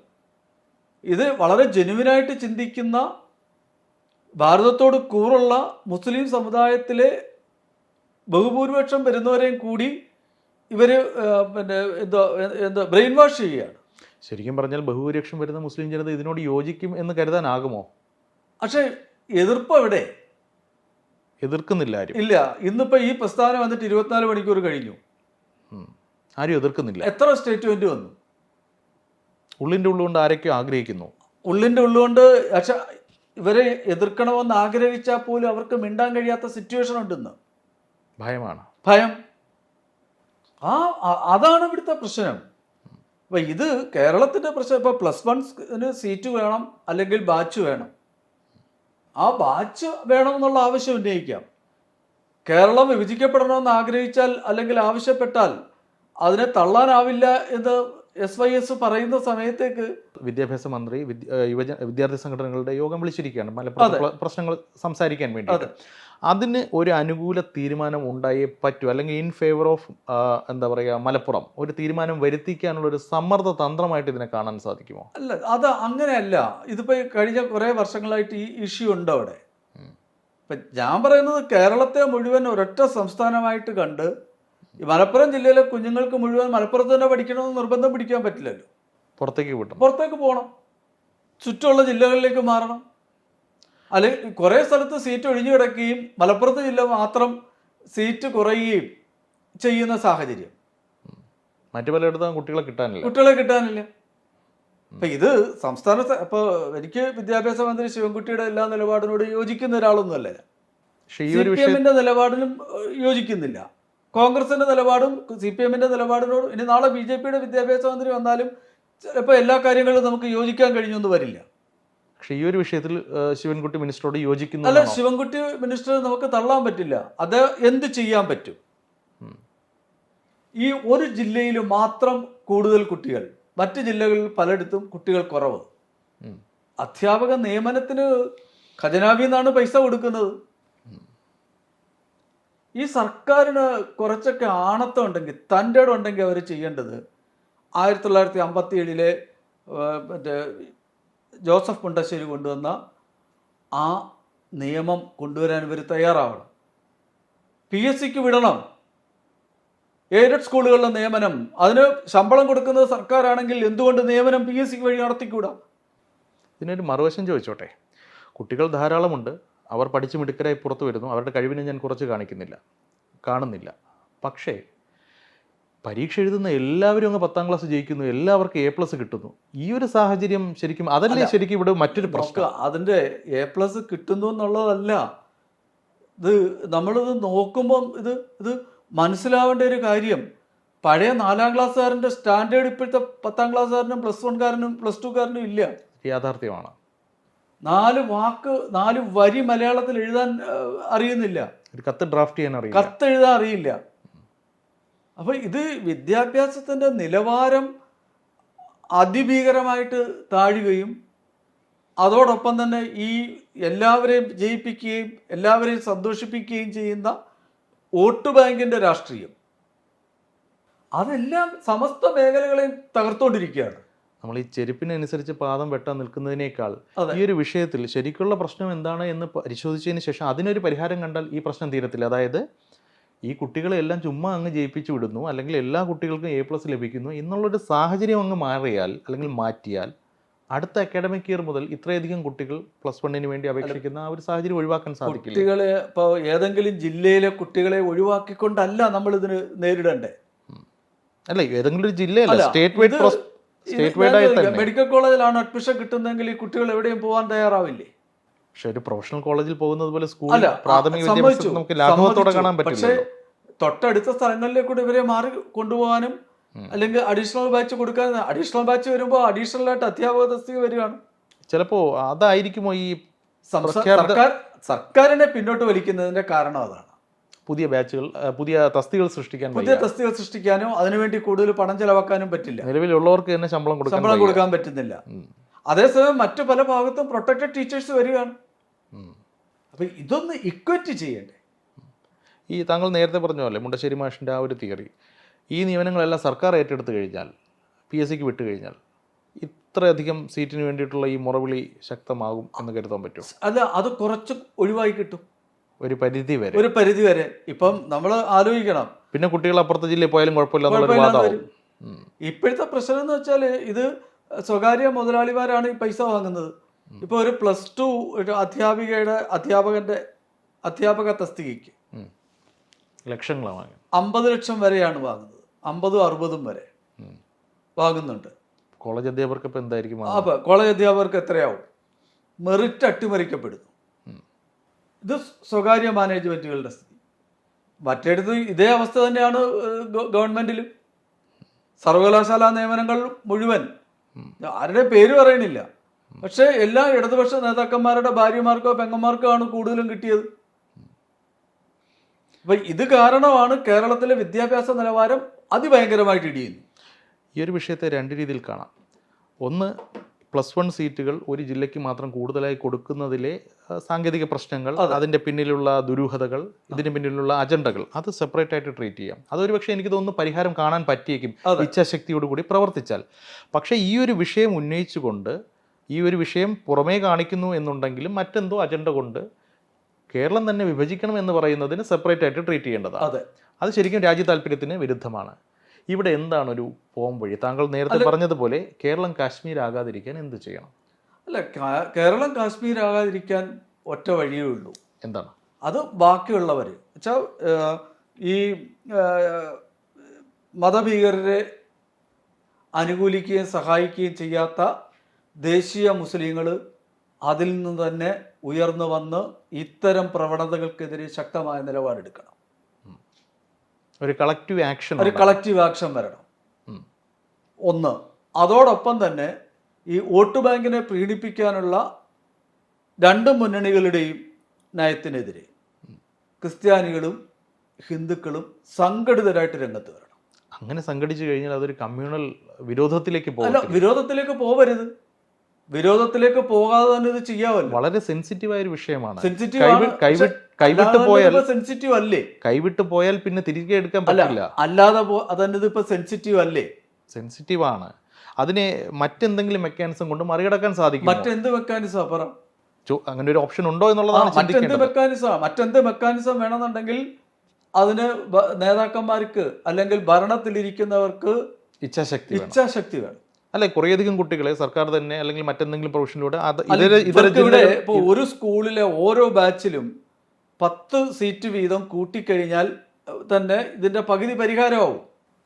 ഇത് വളരെ ജെനുവിനായിട്ട് ചിന്തിക്കുന്ന ഭാരതത്തോട് കൂറുള്ള മുസ്ലിം സമുദായത്തിലെ ബഹുഭൂരിപക്ഷം വരുന്നവരെയും കൂടി ഇവർ പിന്നെ എന്തോ എന്തോ ബ്രെയിൻ വാഷ് ചെയ്യുകയാണ്. ശരിക്കും പറഞ്ഞാൽ ബഹുഭൂരിപക്ഷം വരുന്ന മുസ്ലിം ജനത ഇതിനോട് യോജിക്കും എന്ന് കരുതാനാകുമോ? പക്ഷേ എതിർപ്പ് എവിടെ? എതിർക്കുന്നില്ല ആരും. ഇല്ല ഇന്നിപ്പോ ഈ പ്രസ്ഥാനം വന്നിട്ട് ഇരുപത്തിനാല് മണിക്കൂർ കഴിഞ്ഞു. ആരും എതിർക്കുന്നില്ല. എത്ര സ്റ്റേറ്റ്മെന്റ് വന്നു? ഉള്ളിന്റെ ഉള്ളുകൊണ്ട് ആരൊക്കെയോ ആഗ്രഹിക്കുന്നു. ഉള്ളിന്റെ ഉള്ളുകൊണ്ട് പക്ഷെ ഇവരെ എതിർക്കണമെന്ന് ആഗ്രഹിച്ചാൽ പോലും അവർക്ക് മിണ്ടാൻ കഴിയാത്ത സിറ്റുവേഷൻ ഉണ്ടെന്ന്. ഭയമാണ്. ഭയം. ആ അതാണ് ഇവിടുത്തെ പ്രശ്നം. അപ്പൊ ഇത് കേരളത്തിന്റെ പ്രശ്നം ഇപ്പൊ പ്ലസ് വൺസിന് സീറ്റ് വേണം അല്ലെങ്കിൽ ബാച്ച് വേണം. ആ ബാച്ച് വേണം എന്നുള്ള ആവശ്യം ഉന്നയിക്കാം. കേരളം വിഭജിക്കപ്പെടണമെന്ന് ആഗ്രഹിച്ചാൽ അല്ലെങ്കിൽ ആവശ്യപ്പെട്ടാൽ അതിനെ തള്ളാനാവില്ല എന്ന് എസ് വൈ എസ് പറയുന്ന സമയത്തേക്ക് വിദ്യാഭ്യാസ മന്ത്രി വിദ്യ- യുവജ വിദ്യാർത്ഥി സംഘടനകളുടെ യോഗം വിളിച്ചിരിക്കുകയാണ്. മലപ്പുറം പ്രശ്നങ്ങൾ സംസാരിക്കാൻ വേണ്ടി അതിന് ഒരു അനുകൂല തീരുമാനം ഉണ്ടായേ പറ്റൂ. അല്ലെങ്കിൽ ഇൻ ഫേവർ ഓഫ് എന്താ പറയുക മലപ്പുറം. ഒരു തീരുമാനം വരുത്തിക്കാനുള്ള ഒരു സമ്മർദ്ദ തന്ത്രമായിട്ട് ഇതിനെ കാണാൻ സാധിക്കുമോ? അല്ല അത് അങ്ങനെയല്ല. ഇതിപ്പോ കഴിഞ്ഞ കുറേ വർഷങ്ങളായിട്ട് ഈ ഇഷ്യൂ ഉണ്ട് അവിടെ? ഇപ്പം ഇപ്പൊ ഞാൻ പറയുന്നത് കേരളത്തെ മുഴുവൻ ഒരൊറ്റ സംസ്ഥാനമായിട്ട് കണ്ട് ഈ മലപ്പുറം ജില്ലയിലെ കുഞ്ഞുങ്ങൾക്ക് മുഴുവൻ മലപ്പുറത്ത് തന്നെ പഠിക്കണമെന്ന് നിർബന്ധം പിടിക്കാൻ പറ്റില്ലല്ലോ. പുറത്തേക്ക് വിട്ടു പുറത്തേക്ക് പോകണം. ചുറ്റുമുള്ള ജില്ലകളിലേക്ക് മാറണം. അല്ലെങ്കിൽ കുറേ സ്ഥലത്ത് സീറ്റ് ഒഴിഞ്ഞു കിടക്കുകയും മലപ്പുറത്ത് ജില്ല മാത്രം സീറ്റ് കുറയുകയും ചെയ്യുന്ന സാഹചര്യം. മറ്റു പലയിടത്തും കുട്ടികളെ കിട്ടാനില്ല. കുട്ടികളെ കിട്ടാനില്ല. അപ്പൊ ഇത് സംസ്ഥാന അപ്പൊ എനിക്ക് വിദ്യാഭ്യാസ മന്ത്രി ശിവൻകുട്ടിയുടെ എല്ലാ നിലപാടിനോട് യോജിക്കുന്ന ഒരാളൊന്നുമല്ല അല്ല സി പി എമ്മിന്റെ നിലപാടിനും യോജിക്കുന്നില്ല. കോൺഗ്രസിന്റെ നിലപാടും സി പി എമ്മിന്റെ നിലപാടിനോടും ഇനി നാളെ ബി ജെ പിയുടെ വിദ്യാഭ്യാസ മന്ത്രി വന്നാലും ചിലപ്പോൾ എല്ലാ കാര്യങ്ങളും നമുക്ക് യോജിക്കാൻ കഴിഞ്ഞൊന്നും വരില്ല. പക്ഷേ ഈ ഒരു വിഷയത്തിൽ ശിവൻകുട്ടി മിനിസ്റ്ററോട് യോജിക്കുന്നു അല്ല ശിവൻകുട്ടി മിനിസ്റ്റർ നമുക്ക് തള്ളാൻ പറ്റില്ല. അത് എന്ത് ചെയ്യാൻ പറ്റും? ഈ ഒരു ജില്ലയിൽ മാത്രം കൂടുതൽ കുട്ടികൾ മറ്റ് ജില്ലകളിൽ പലയിടത്തും കുട്ടികൾ കുറവ്. അധ്യാപക നിയമനത്തിന് ഖജനാവിൽ നിന്നാണ് പൈസ കൊടുക്കുന്നത്. ഈ സർക്കാരിന് കുറച്ചൊക്കെ ആണത്തം ഉണ്ടെങ്കിൽ തന്റെ ഉണ്ടെങ്കിൽ അവർ ചെയ്യേണ്ടത് ആയിരത്തി തൊള്ളായിരത്തി അമ്പത്തി ഏഴിലെ മറ്റേ ജോസഫ് മുണ്ടശ്ശേരി കൊണ്ടുവന്ന ആ നിയമം കൊണ്ടുവരാൻ ഇവർ തയ്യാറാവണം. പി എസ് സിക്ക് വിടണം. എയ്ഡഡ് സ്കൂളുകളിലെ നിയമനം. അതിന് ശമ്പളം കൊടുക്കുന്നത് സർക്കാരാണെങ്കിൽ എന്തുകൊണ്ട് നിയമനം പി എസ് സിക്ക് വഴി നടത്തിക്കൂടാ? ഇതിനൊരു മറുവശം ചോദിച്ചോട്ടെ. കുട്ടികൾ ധാരാളമുണ്ട്. അവർ പഠിച്ച് മിടുക്കരായി പുറത്തു വരുന്നു. അവരുടെ കഴിവിനെ ഞാൻ കുറച്ച് കാണിക്കുന്നില്ല. കാണുന്നില്ല. പക്ഷേ പരീക്ഷ എഴുതുന്ന എല്ലാവരും അങ്ങ് പത്താം ക്ലാസ് ജയിക്കുന്നു എല്ലാവർക്കും എ പ്ലസ് കിട്ടുന്നു. ഈ ഒരു സാഹചര്യം ശരിക്കും അതല്ലേ ശരിക്കും ഇവിടെ മറ്റൊരു പ്രശ്നം? അതിന്റെ എ പ്ലസ് കിട്ടുന്നു എന്നുള്ളതല്ല. ഇത് നമ്മളിത് നോക്കുമ്പം ഇത് ഇത് മനസ്സിലാവേണ്ട ഒരു കാര്യം. പഴയ നാലാം ക്ലാസ്സുകാരന്റെ സ്റ്റാൻഡേർഡ് ഇപ്പോഴത്തെ പത്താം ക്ലാസ്സുകാരനും പ്ലസ് വൺകാരനും പ്ലസ് ടുക്കാരനും ഇല്ല. യാഥാർത്ഥ്യമാണ്. നാല് വാക്ക് നാല് വരി മലയാളത്തിൽ എഴുതാൻ അറിയുന്നില്ല. കത്ത് ഡ്രാഫ്റ്റ് ചെയ്യാൻ അറിയില്ല. കത്ത് എഴുതാൻ അറിയില്ല. അപ്പൊ ഇത് വിദ്യാഭ്യാസത്തിന്റെ നിലവാരം അതിഭീകരമായിട്ട് താഴുകയും അതോടൊപ്പം തന്നെ ഈ എല്ലാവരെയും ജയിപ്പിക്കുകയും എല്ലാവരെയും സന്തോഷിപ്പിക്കുകയും ചെയ്യുന്ന വോട്ട് ബാങ്കിന്റെ രാഷ്ട്രീയം. അതെല്ലാം സമസ്ത മേഖലകളെയും തകർത്തുകൊണ്ടിരിക്കുകയാണ് നമ്മൾ ഈ ചെരുപ്പിനനുസരിച്ച് പാദം വെട്ടാൻ നിൽക്കുന്നതിനേക്കാൾ ഈ ഒരു വിഷയത്തിൽ ശരിക്കുള്ള പ്രശ്നം എന്താണ് എന്ന് പരിശോധിച്ചതിന് ശേഷം അതിനൊരു പരിഹാരം കണ്ടാൽ ഈ പ്രശ്നം തീരത്തില്ല. അതായത് ഈ കുട്ടികളെല്ലാം ചുമ്മാ അങ്ങ് ജയിപ്പിച്ചു വിടുന്നു അല്ലെങ്കിൽ എല്ലാ കുട്ടികൾക്കും എ പ്ലസ് ലഭിക്കുന്നു എന്നുള്ളൊരു സാഹചര്യം അങ്ങ് മാറിയാൽ അല്ലെങ്കിൽ മാറ്റിയാൽ അടുത്ത അക്കാഡമിക് ഇയർ മുതൽ ഇത്രയധികം കുട്ടികൾ പ്ലസ് വണ്ണിന് വേണ്ടി അപേക്ഷിക്കുന്ന ആ ഒരു സാഹചര്യം ഒഴിവാക്കാൻ സാധിക്കും കുട്ടികളെ ഇപ്പോൾ ഏതെങ്കിലും ജില്ലയിലെ കുട്ടികളെ ഒഴിവാക്കിക്കൊണ്ടല്ല നമ്മൾ ഇതിന് നേരിടേണ്ടേ അല്ല ഏതെങ്കിലും ഒരു ജില്ലയല്ല state wide state wide medical കോളേജിലാണ് അഡ്മിഷൻ കിട്ടുന്നതെങ്കിൽ ഈ കുട്ടികൾ എവിടെയും പോകാൻ തയ്യാറാവില്ലേ? പക്ഷെ ഒരു പ്രൊഫഷണൽ കോളേജിൽ പോകുന്നത് പോലെ സ്കൂൾ പ്രാഥമിക വിദ്യാഭ്യാസം നമുക്ക് ലാഘവത്തോടെ കാണാൻ പക്ഷേ പറ്റില്ല തൊട്ടടുത്ത സ്ഥലങ്ങളിലേക്ക് കൂടെ ഇവരെ മാറി കൊണ്ടുപോകാനും അല്ലെങ്കിൽ അഡീഷണൽ ബാച്ച് കൊടുക്കാൻ അഡീഷണൽ ബാച്ച് വരുമ്പോൾ അഡീഷണൽ ആയിട്ട് അധ്യാപക തസ്തിക വരികയാണ്. ചിലപ്പോ അതായിരിക്കുമോ ഈ സർക്കാർ സർക്കാരിനെ പിന്നോട്ട് വലിക്കുന്നതിന്റെ കാരണം അതാണ്. പുതിയ ബാച്ചുകൾ പുതിയ തസ്തികൾ സൃഷ്ടിക്കാൻ പുതിയ തസ്തികൾ തസ്തിക സൃഷ്ടിക്കാനോ അതിനുവേണ്ടി കൂടുതൽ പണം ചെലവാക്കാനും പറ്റില്ല. നിലവിലുള്ളവർക്ക് തന്നെ ശമ്പളം കൊടുക്കാൻ ശമ്പളം കൊടുക്കാൻ പറ്റുന്നില്ല. അതേസമയം മറ്റു പല ഭാഗത്തും പ്രൊട്ടക്റ്റഡ് ടീച്ചേഴ്സ് വരികയാണ്. അപ്പൊ ഇതൊന്ന് ഇക്വറ്റ് ചെയ്യണ്ടേ? ഈ താങ്കൾ നേരത്തെ പറഞ്ഞ പോലെ മുണ്ടശ്ശേരി മാഷിന്റെ ആ ഒരു തിയറി ഈ നിയമനങ്ങളെല്ലാം സർക്കാർ ഏറ്റെടുത്ത് കഴിഞ്ഞാൽ പി എസ് സിക്ക് വിട്ടു കഴിഞ്ഞാൽ ഇത്രയധികം സീറ്റിന് വേണ്ടിയിട്ടുള്ള ഈ മുറവിളി ശക്തമാകും എന്ന് കരുതാൻ പറ്റും അല്ല അത് കുറച്ച് ഒഴിവായി കിട്ടും. ഒരു പരിധി വരെ. ഒരു പരിധി വരെ. ഇപ്പം നമ്മൾ ആലോചിക്കണം. പിന്നെ കുട്ടികൾ അപ്പുറത്തെ ജില്ലയിൽ പോയാലും കുഴപ്പമില്ല ഇപ്പോഴത്തെ പ്രശ്നം എന്ന് വെച്ചാൽ ഇത് സ്വകാര്യ മുതലാളിമാരാണ് ഈ പൈസ വാങ്ങുന്നത്. ഇപ്പൊ ഒരു പ്ലസ് ടു ഒരു അധ്യാപികയുടെ അധ്യാപകന്റെ അധ്യാപക തസ്തികയ്ക്ക്. ലക്ഷങ്ങളാണ് അമ്പത് ലക്ഷം വരെയാണ് വാങ്ങുന്നത്. അമ്പതും അറുപതും വരെ. വാങ്ങുന്നുണ്ട്. കോളേജ് അധ്യാപകർക്ക് ഇപ്പം എന്തായിരിക്കും? അപ്പൊ കോളേജ് അധ്യാപകർക്ക് എത്രയാവും? മെറിറ്റ് അട്ടിമറിക്കപ്പെടുന്നു. ഇത് സ്വകാര്യ മാനേജ്മെന്റുകളുടെ സ്ഥിതി. മറ്റേടത്ത് ഇതേ അവസ്ഥ തന്നെയാണ് ഗവൺമെന്റിലും. സർവകലാശാല നിയമനങ്ങൾ മുഴുവൻ ആരുടെ പേര് പറയണില്ല. പക്ഷെ എല്ലാ ഇടതുപക്ഷ നേതാക്കന്മാരുടെ ഭാര്യമാർക്കോ പെങ്ങന്മാർക്കോ ആണ് കൂടുതലും കിട്ടിയത്. അപ്പൊ ഇത് കാരണമാണ് കേരളത്തിലെ വിദ്യാഭ്യാസ നിലവാരം അതിഭയങ്കരമായിട്ട് ഇടിയുന്നു ഈ ഒരു വിഷയത്തെ രണ്ട് രീതിയിൽ കാണാം. ഒന്ന് പ്ലസ് വൺ സീറ്റുകൾ ഒരു ജില്ലയ്ക്ക് മാത്രം കൂടുതലായി കൊടുക്കുന്നതിലെ സാങ്കേതിക പ്രശ്നങ്ങൾ അതിന്റെ പിന്നിലുള്ള ദുരൂഹതകൾ ഇതിന് പിന്നിലുള്ള അജണ്ടകൾ അത് സെപ്പറേറ്റ് ആയിട്ട് ട്രീറ്റ് ചെയ്യാം. അതൊരു പക്ഷേ എനിക്ക് തോന്നുന്നു പരിഹാരം കാണാൻ പറ്റിയേക്കും. ഇച്ഛാശക്തിയോടുകൂടി പ്രവർത്തിച്ചാൽ. പക്ഷേ ഈ ഒരു വിഷയം ഉന്നയിച്ചുകൊണ്ട് ഈ ഒരു വിഷയം പുറമേ കാണിക്കുന്നു എന്നുണ്ടെങ്കിലും മറ്റെന്തോ അജണ്ട കൊണ്ട് കേരളം തന്നെ വിഭജിക്കണം എന്ന് പറയുന്നതിന് സെപ്പറേറ്റ് ആയിട്ട് ട്രീറ്റ് ചെയ്യേണ്ടതാണ്. അതെ. അത് ശരിക്കും രാജ്യ താല്പര്യത്തിന് വിരുദ്ധമാണ്. ഇവിടെ എന്താണ് ഒരു പോം വഴി? താങ്കൾ നേരത്തെ പറഞ്ഞതുപോലെ കേരളം കാശ്മീർ ആകാതിരിക്കാൻ എന്ത് ചെയ്യണം? അല്ല കേരളം കാശ്മീർ ആകാതിരിക്കാൻ ഒറ്റ വഴിയേ ഉള്ളൂ. എന്താണ്? അത് ബാക്കിയുള്ളവർ. വെച്ചാൽ ഈ മതഭീകരരെ അനുകൂലിക്കുകയും സഹായിക്കുകയും ചെയ്യാത്ത ദേശീയ മുസ്ലിങ്ങൾ അതിൽ നിന്ന് തന്നെ ഉയർന്നു വന്ന് ഇത്തരം പ്രവണതകൾക്കെതിരെ ശക്തമായ നിലപാടെടുക്കണം. ഒരു കളക്റ്റീവ് ആക്ഷൻ ഒരു കളക്റ്റീവ് ആക്ഷൻ വരണം. ഒന്ന് അതോടൊപ്പം തന്നെ ഈ വോട്ട് ബാങ്കിനെ പ്രീണിപ്പിക്കാനുള്ള രണ്ട് മുന്നണികളുടെയും നയത്തിനെതിരെ ക്രിസ്ത്യാനികളും ഹിന്ദുക്കളും സംഘടിതരായിട്ട് രംഗത്ത് വരണം. അങ്ങനെ സംഘടിച്ചു കഴിഞ്ഞാൽ അതൊരു കമ്മ്യൂണൽ വിരോധത്തിലേക്ക് അല്ല പോകും വിരോധത്തിലേക്ക് പോവരുത്. വിരോധത്തിലേക്ക് പോകാതെ തന്നെ ഇത് ചെയ്യാമല്ലോ വളരെ സെൻസിറ്റീവായ ഒരു വിഷയമാണ്. സെൻസിറ്റീവ് കൈവി- കൈവി- കൈവിട്ട് പോയാൽ സെൻസിറ്റീവ് അല്ലേ? കൈവിട്ട് പോയാൽ പിന്നെ തിരികെ എടുക്കാൻ പറ്റില്ല. അല്ലാതെ പോ- അതന്നെ ഇപ്പൊ സെൻസിറ്റീവ് അല്ലേ? സെൻസിറ്റീവ് ആണ്. അതിനെ മറ്റെന്തെങ്കിലും മെക്കാനിസം കൊണ്ട് മറികടക്കാൻ സാധിക്കും മറ്റെന്ത് മെക്കാനിസം പറ? അങ്ങനെ ഒരു ഓപ്ഷൻ ഉണ്ടോ എന്നുള്ളതാണ് മറ്റെന്ത് മെക്കാനിസം മറ്റെന്ത് മെക്കാനിസം വേണമെന്നുണ്ടെങ്കിൽ അതിന് നേതാക്കന്മാർക്ക് അല്ലെങ്കിൽ ഭരണത്തിലിരിക്കുന്നവർക്ക് ഇച്ഛാശക്തി ഇച്ഛാശക്തി വേണം. അല്ലെ കുറേയധികം കുട്ടികളെ സർക്കാർ തന്നെ അല്ലെങ്കിൽ മറ്റെന്തെങ്കിലും പ്രൊഫഷനിലൂടെ ഒരു സ്കൂളിലെ ഓരോ ബാച്ചിലും പത്ത് സീറ്റ് വീതം കൂട്ടിക്കഴിഞ്ഞാൽ തന്നെ ഇതിന്റെ പകുതി പരിഹാരമാവും.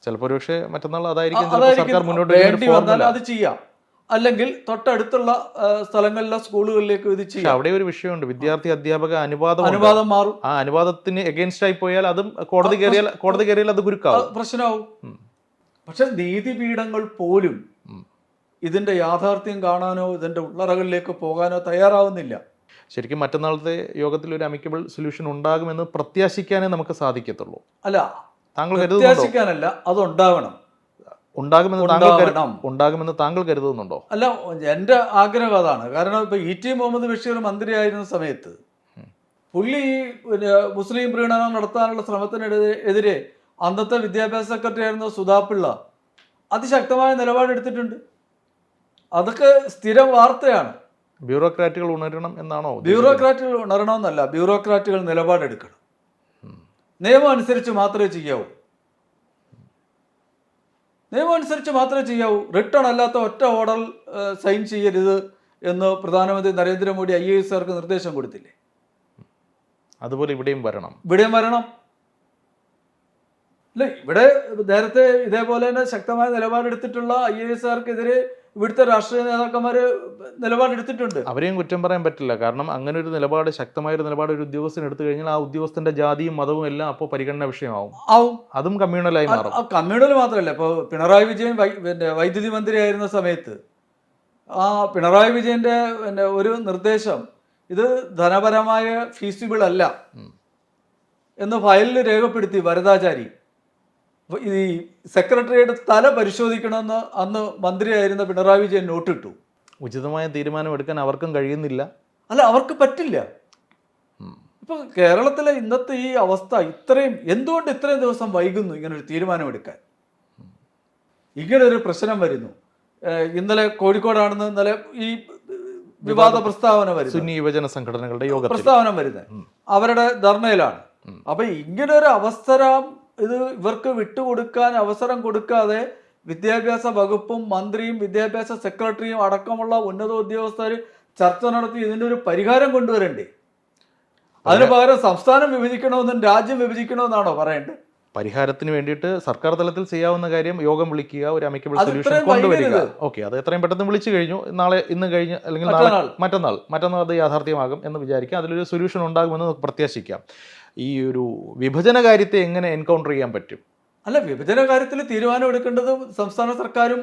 ചിലപ്പോൾ ഒരുപക്ഷെ മറ്റന്നാൾ അതായിരിക്കും സർക്കാർ മുന്നോട്ട് വേണ്ടി വന്നാൽ അത് ചെയ്യാം. അല്ലെങ്കിൽ തൊട്ടടുത്തുള്ള സ്ഥലങ്ങളിലെ സ്കൂളുകളിലേക്ക് ഇത് പക്ഷെ ചെയ്യാം. അവിടെ ഒരു വിഷയമുണ്ട്. വിദ്യാർത്ഥി അധ്യാപക അനുവാദം അനുവാദം മാറും. ആ അനുവാദത്തിന് എഗൈൻസ്റ്റ് ആയി പോയാൽ അതും കോടതി കയറിയാൽ കോടതി കയറിയാൽ അത് ഗുരുക്കാവും പ്രശ്നമാവും. പക്ഷെ നീതിപീഠങ്ങൾ പോലും ഇതിന്റെ യാഥാർത്ഥ്യം കാണാനോ ഇതിന്റെ ഉള്ളറകളിലേക്ക് പോകാനോ തയ്യാറാവുന്നില്ല. ശരിക്കും മറ്റന്നാളത്തെ യോഗത്തിൽ ഒരു അമിക്കബിൾ സൊല്യൂഷൻ ഉണ്ടാകുമെന്ന് പ്രത്യാശിക്കാനേ നമുക്ക് സാധിക്കത്തുള്ളൂ. അല്ല താങ്കൾ പ്രത്യാശിക്കാനല്ല അത് ഉണ്ടാവണം ഉണ്ടാകുമെന്ന് താങ്കൾ ഉണ്ടാകുമെന്ന് താങ്കൾ കരുതുന്നുണ്ടോ? അല്ല എന്റെ ആഗ്രഹം അതാണ്. കാരണം ഇപ്പൊ ഇ ടി മുഹമ്മദ് ബഷീർ മന്ത്രിയായിരുന്ന സമയത്ത് പുള്ളി പിന്നെ മുസ്ലിം പ്രീണനം നടത്താനുള്ള ശ്രമത്തിനെതിരെ അന്നത്തെ വിദ്യാഭ്യാസ സെക്രട്ടറി ആയിരുന്ന സുധാപിള്ള അതിശക്തമായ നിലപാടെടുത്തിട്ടുണ്ട്. അതൊക്കെ സ്ഥിരം വാർത്തയാണ്. ബ്യൂറോക്രാറ്റുകൾ ഉണരണം എന്നാണോ? ബ്യൂറോക്രാറ്റുകൾ ഉണരണമെന്നല്ല ബ്യൂറോക്രാറ്റുകൾ നിലപാടെടുക്കണം. നിയമം അനുസരിച്ച് മാത്രമേ ചെയ്യാവൂ. നിയമം അനുസരിച്ച് മാത്രമേ ചെയ്യാവൂ. റിട്ടേൺ അല്ലാത്ത ഒറ്റ ഓർഡർ സൈൻ ചെയ്യരുത് എന്ന് പ്രധാനമന്ത്രി നരേന്ദ്രമോദി ഐ എ ആർക്ക് നിർദ്ദേശം കൊടുത്തില്ലേ? അതുപോലെ ഇവിടെയും വരണം. ഇവിടെയും വരണം. അല്ല ഇവിടെ നേരത്തെ ഇതേപോലെ തന്നെ ശക്തമായ നിലപാടെടുത്തിട്ടുള്ള ഐ എ എസുകാർക്കെതിരെ ഇവിടുത്തെ രാഷ്ട്രീയ നേതാക്കന്മാർ നിലപാടെടുത്തിട്ടുണ്ട്. അവരെയും കുറ്റം പറയാൻ പറ്റില്ല. കാരണം അങ്ങനെ ഒരു നിലപാട് ശക്തമായ ഒരു നിലപാട് ഒരു ഉദ്യോഗസ്ഥൻ എടുത്തു കഴിഞ്ഞാൽ ആ ഉദ്യോഗസ്ഥന്റെ ജാതിയും മതവും എല്ലാം അപ്പോൾ പരിഗണന വിഷയമാവും. ആവും. അതും കമ്മ്യൂണലായി മാറും. ആ കമ്മ്യൂണൽ മാത്രമല്ല. ഇപ്പോൾ പിണറായി വിജയൻ പിന്നെ വൈദ്യുതി മന്ത്രിയായിരുന്ന സമയത്ത് ആ പിണറായി വിജയന്റെ പിന്നെ ഒരു നിർദ്ദേശം ഇത് ധനപരമായ ഫീസിബിൾ അല്ല. എന്ന് ഫയലിൽ രേഖപ്പെടുത്തി വരദാചാരി ഈ സെക്രട്ടറിയുടെ തല പരിശോധിക്കണമെന്ന് അന്ന് മന്ത്രിയായിരുന്ന പിണറായി വിജയൻ നോട്ടിട്ടു. ഉചിതമായ തീരുമാനം എടുക്കാൻ അവർക്കും കഴിയുന്നില്ല. അല്ല അവർക്ക് പറ്റില്ല. ഇപ്പൊ കേരളത്തിലെ ഇന്നത്തെ ഈ അവസ്ഥ ഇത്രയും എന്തുകൊണ്ട് ഇത്രയും ദിവസം വൈകുന്നു ഇങ്ങനെ ഒരു തീരുമാനമെടുക്കാൻ? ഇങ്ങനെ ഒരു പ്രശ്നം വരുന്നു. ഇന്നലെ കോഴിക്കോടാണെന്ന് ഇന്നലെ ഈ വിവാദ പ്രസ്താവന വരുന്നു. സുന്നി യുവജന സംഘടനകളുടെ യോഗ പ്രസ്താവന വരുന്നത്. അവരുടെ ധർണയിലാണ്. അപ്പൊ ഇങ്ങനൊരു അവസരം ഇത് ഇവർക്ക് വിട്ടുകൊടുക്കാൻ അവസരം കൊടുക്കാതെ വിദ്യാഭ്യാസ വകുപ്പും മന്ത്രിയും വിദ്യാഭ്യാസ സെക്രട്ടറിയും അടക്കമുള്ള ഉന്നത ഉദ്യോഗസ്ഥർ ചർച്ച നടത്തി ഇതിന്റെ ഒരു പരിഹാരം കൊണ്ടുവരണ്ടേ? അതിന് പകരം സംസ്ഥാനം വിഭജിക്കണമെന്നും രാജ്യം വിഭജിക്കണമെന്നാണോ പറയേണ്ടത്? പരിഹാരത്തിന് വേണ്ടിയിട്ട് സർക്കാർ തലത്തിൽ ചെയ്യാവുന്ന കാര്യം യോഗം വിളിക്കുക ഒരു അമിക്കബിൾ സൊല്യൂഷൻ കൊണ്ടുവരിക. ഓക്കെ അത് എത്രയും പെട്ടെന്ന് വിളിച്ചു കഴിഞ്ഞു. നാളെ ഇന്ന് കഴിഞ്ഞ് അല്ലെങ്കിൽ നാളെ മറ്റന്നാൾ. മറ്റന്നാൾ. മറ്റന്നാൾ അത് യാഥാർത്ഥ്യമാകും എന്ന് വിചാരിക്കാം അതിലൊരു സൊല്യൂഷൻ ഉണ്ടാകുമെന്ന് നമുക്ക് പ്രത്യാശിക്കാം. ഈ ഒരു വിഭജന കാര്യത്തെ എങ്ങനെ എൻകൗണ്ടർ ചെയ്യാൻ പറ്റും? അല്ല വിഭജന കാര്യത്തിൽ തീരുമാനം എടുക്കേണ്ടത് സംസ്ഥാന സർക്കാരും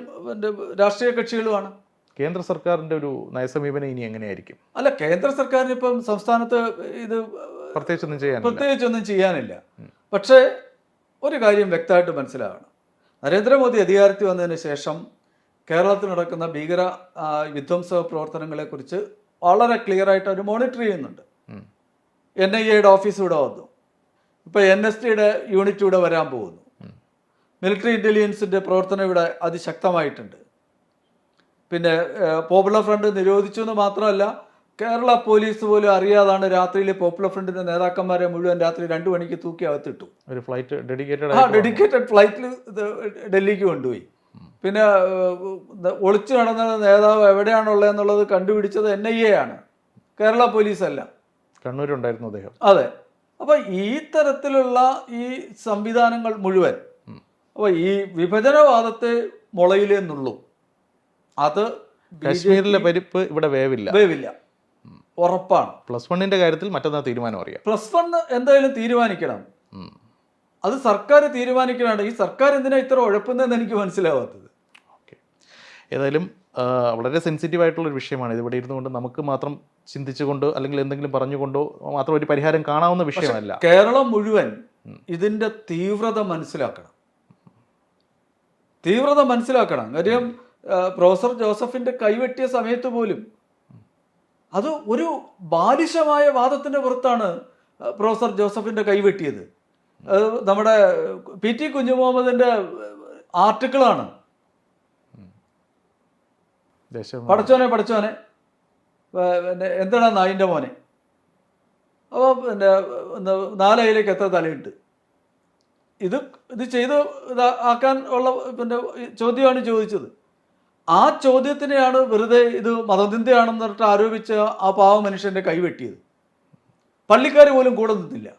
രാഷ്ട്രീയ കക്ഷികളുമാണ്. കേന്ദ്ര സർക്കാരിന്റെ ഒരു നയസമീപനം ഇനി എങ്ങനെയായിരിക്കും? അല്ല കേന്ദ്ര സർക്കാരിന് ഇപ്പം സംസ്ഥാനത്ത് ഇത് പ്രത്യേകിച്ചൊന്നും ചെയ്യാൻ പ്രത്യേകിച്ചൊന്നും ചെയ്യാനില്ല. പക്ഷേ ഒരു കാര്യം വ്യക്തമായിട്ട് മനസ്സിലാവണം. നരേന്ദ്രമോദി അധികാരത്തിൽ വന്നതിന് ശേഷം കേരളത്തിൽ നടക്കുന്ന ഭീകര വിധ്വംസ പ്രവർത്തനങ്ങളെക്കുറിച്ച് വളരെ ക്ലിയറായിട്ട് അവർ മോണിറ്റർ ചെയ്യുന്നുണ്ട്. എൻ ഐ എയുടെ ഓഫീസ് ഇവിടെ വന്നു. ഇപ്പോൾ എൻ എസ് ടിയുടെ യൂണിറ്റ് ഇവിടെ വരാൻ പോകുന്നു. മിലിറ്ററി ഇന്റലിജൻസിന്റെ പ്രവർത്തനം ഇവിടെ അതിശക്തമായിട്ടുണ്ട്. പിന്നെ പോപ്പുലർ ഫ്രണ്ട് നിരോധിച്ചു എന്ന് മാത്രമല്ല കേരള പോലീസ് പോലും അറിയാതാണ് രാത്രിയിൽ പോപ്പുലർ ഫ്രണ്ടിന്റെ നേതാക്കന്മാരെ മുഴുവൻ രാത്രി രണ്ടു മണിക്ക് തൂക്കി അകത്തിട്ടു. ഒരു ഫ്ലൈറ്റ് ഡെഡിക്കേറ്റഡ് ആ ഡെഡിക്കേറ്റഡ് ഫ്ലൈറ്റിൽ ഡൽഹിക്ക് കൊണ്ടുപോയി. പിന്നെ ഒളിച്ചു നടന്ന നേതാവ് എവിടെയാണുള്ളത് എന്നുള്ളത് കണ്ടുപിടിച്ചത് എൻ ഐ എ ആണ്. കേരള പോലീസ് അല്ല കണ്ണൂരുണ്ടായിരുന്നു അദ്ദേഹം. അതെ. അപ്പൊ ഈ തരത്തിലുള്ള ഈ സംവിധാനങ്ങൾ മുഴുവൻ അപ്പൊ ഈ വിഭജനവാദത്തെ മുളയിലേ നുള്ളൂ. അത് കാശ്മീരിലെ പരിപ്പ് ഇവിടെ വേവില്ല. വേവില്ല. ഉറപ്പാണ്. പ്ലസ് വണ്ണിന്റെ കാര്യത്തിൽ മറ്റന്നാ തീരുമാനം അറിയാം. പ്ലസ് വൺ എന്തായാലും തീരുമാനിക്കണം. അത് സർക്കാർ തീരുമാനിക്കണമാണ് ഈ സർക്കാർ എന്തിനാ ഇത്ര ഉഴപ്പുന്നതെന്ന് എനിക്ക് മനസ്സിലാവാത്തത്. ഏതായാലും വളരെ സെൻസിറ്റീവ് ആയിട്ടുള്ള ഒരു വിഷയമാണ്. ഇതിവിടെ ഇവിടെ ഇരുന്നുകൊണ്ട് നമുക്ക് മാത്രം ചിന്തിച്ചുകൊണ്ട് അല്ലെങ്കിൽ എന്തെങ്കിലും പറഞ്ഞുകൊണ്ടോ മാത്രം ഒരു പരിഹാരം കാണാവുന്ന വിഷയമല്ല. കേരളം മുഴുവൻ ഇതിന്റെ തീവ്രത മനസ്സിലാക്കണം. തീവ്രത മനസ്സിലാക്കണം. കാര്യം പ്രൊഫസർ ജോസഫിന്റെ കൈവെട്ടിയ സമയത്ത് പോലും അത് ഒരു ബാലിശമായ വാദത്തിന്റെ പുറത്താണ് പ്രൊഫസർ ജോസഫിന്റെ കൈവെട്ടിയത്. നമ്മുടെ പി ടി കുഞ്ഞുമുഹമ്മദിന്റെ ആർട്ടിക്കിളാണ്. പഠിച്ചോനെ പടച്ചോനെ ഏർ പിന്നെ എന്താണ് നായിന്റെ മോനെ? അപ്പോൾ പിന്നെ നാലയിലേക്ക് എത്ര തലയുണ്ട്? ഇത് ഇത് ചെയ്ത് ആക്കാൻ ഉള്ള പിന്നെ ചോദ്യമാണ് ചോദിച്ചത്. ആ ചോദ്യത്തിനെയാണ് വെറുതെ ഇത് മതനിന്ദയാണെന്ന് പറഞ്ഞിട്ട് ആരോപിച്ച ആ പാവ മനുഷ്യന്റെ കൈവെട്ടിയത് പള്ളിക്കാർ പോലും കൂടെ നിന്നില്ല.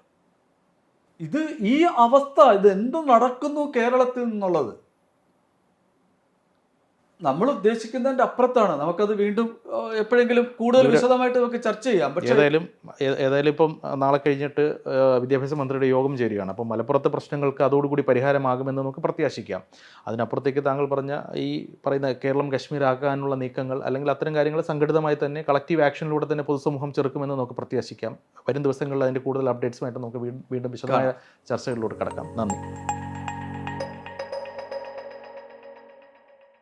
ഇത് ഈ അവസ്ഥ ഇത് എന്ത് നടക്കുന്നു കേരളത്തിൽ നിന്നുള്ളത്? നമ്മൾ ഉദ്ദേശിക്കുന്നതിന്റെ അപ്പുറത്താണ്. നമുക്കത് വീണ്ടും എപ്പോഴെങ്കിലും കൂടുതൽ വിശദമായിട്ട് നമുക്ക് ചർച്ച ചെയ്യാം. പക്ഷേ ഏതായാലും ഏതായാലും ഇപ്പം നാളെ കഴിഞ്ഞിട്ട് വിദ്യാഭ്യാസ മന്ത്രിയുടെ യോഗം ചേരുകയാണ്. അപ്പം മലപ്പുറത്തെ പ്രശ്നങ്ങൾക്ക് അതോടുകൂടി പരിഹാരമാകുമെന്ന് നമുക്ക് പ്രത്യാശിക്കാം. അതിനപ്പുറത്തേക്ക് താങ്കൾ പറഞ്ഞ ഈ പറയുന്ന കേരളം കശ്മീർ ആക്കാനുള്ള നീക്കങ്ങൾ അല്ലെങ്കിൽ അത്തരം കാര്യങ്ങൾ സംഘടിതമായി തന്നെ കളക്റ്റീവ് ആക്ഷനിലൂടെ തന്നെ പൊതുസമൂഹം ചെറുക്കുമെന്ന് നമുക്ക് പ്രത്യാശിക്കാം. വരും ദിവസങ്ങളിൽ അതിന്റെ കൂടുതൽ അപ്ഡേറ്റ്സുമായിട്ട് നമുക്ക് വീണ്ടും വിശദമായ ചർച്ചകളിലൂടെ കടക്കാം. നന്ദി.